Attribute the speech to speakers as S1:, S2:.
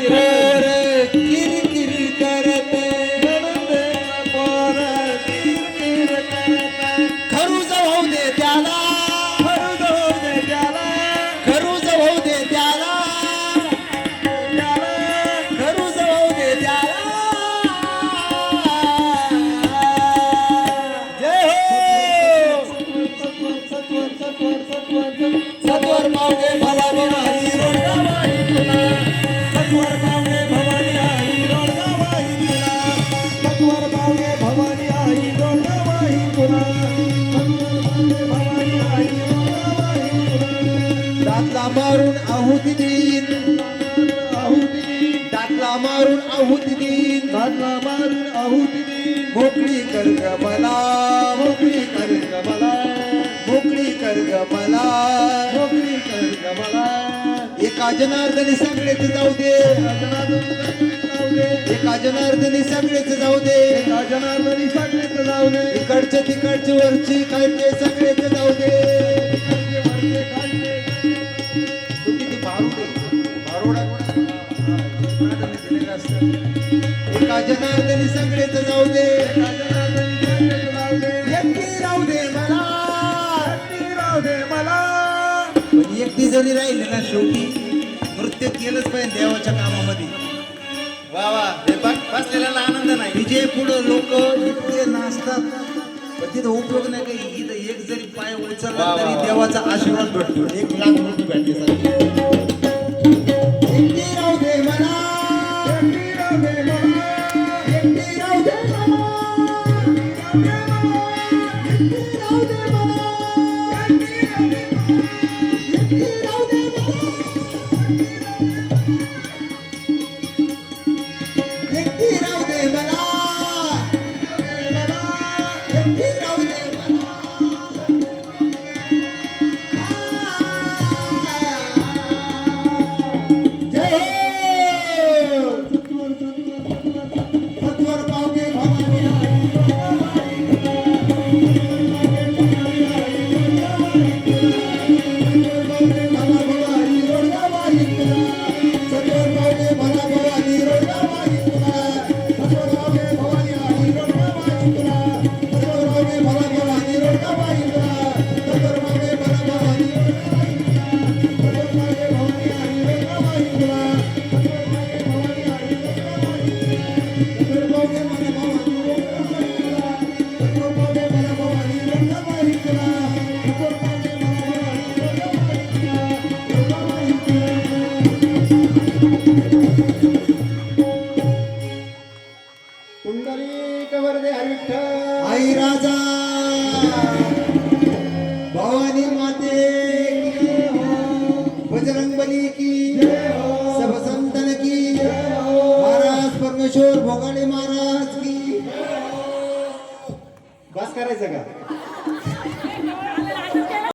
S1: போதே मारून आहुती देईन. दातला मारून आहुती देईन. दातला मारून आहुती देईन. मोकळी कर ग मला मोकळी कर ग मला. मोकळी कर ग मला मोकळी कर ग मला. एका जनार्दनी सगळे जाऊ दे. एका जनार्दनी सगळेच जाऊ दे. एका जनार्दनी सगळेच जाऊ दे. इकडचे तिकडचे वरची खालचे सगळेच जाऊ दे. तू किती. एका जनार्दनी सगळेच जाऊ दे. एकटी राहू दे मला. पण एकटी जरी राहिली ना शेवटी नृत्य केलंच पाहिजे देवाच्या कामामध्ये. वा वा. हे बघ बसलेल्याला आनंद नाही. विजय पुढं लोक इतके नाचतात. पण तिथं उपयोग नाही काही इथं एक जरी पाय उचलला तरी देवाचा आशीर्वाद भेटतो. एक लाख रुपये भेटते सर
S2: पुंडलिक वरदे हरिठ्ठल
S1: आई राजा। भवानी माते की बजरंग बली की सब संतन की महाराज परमेश्वर भोगाडे महाराज की
S2: बस करायचं का?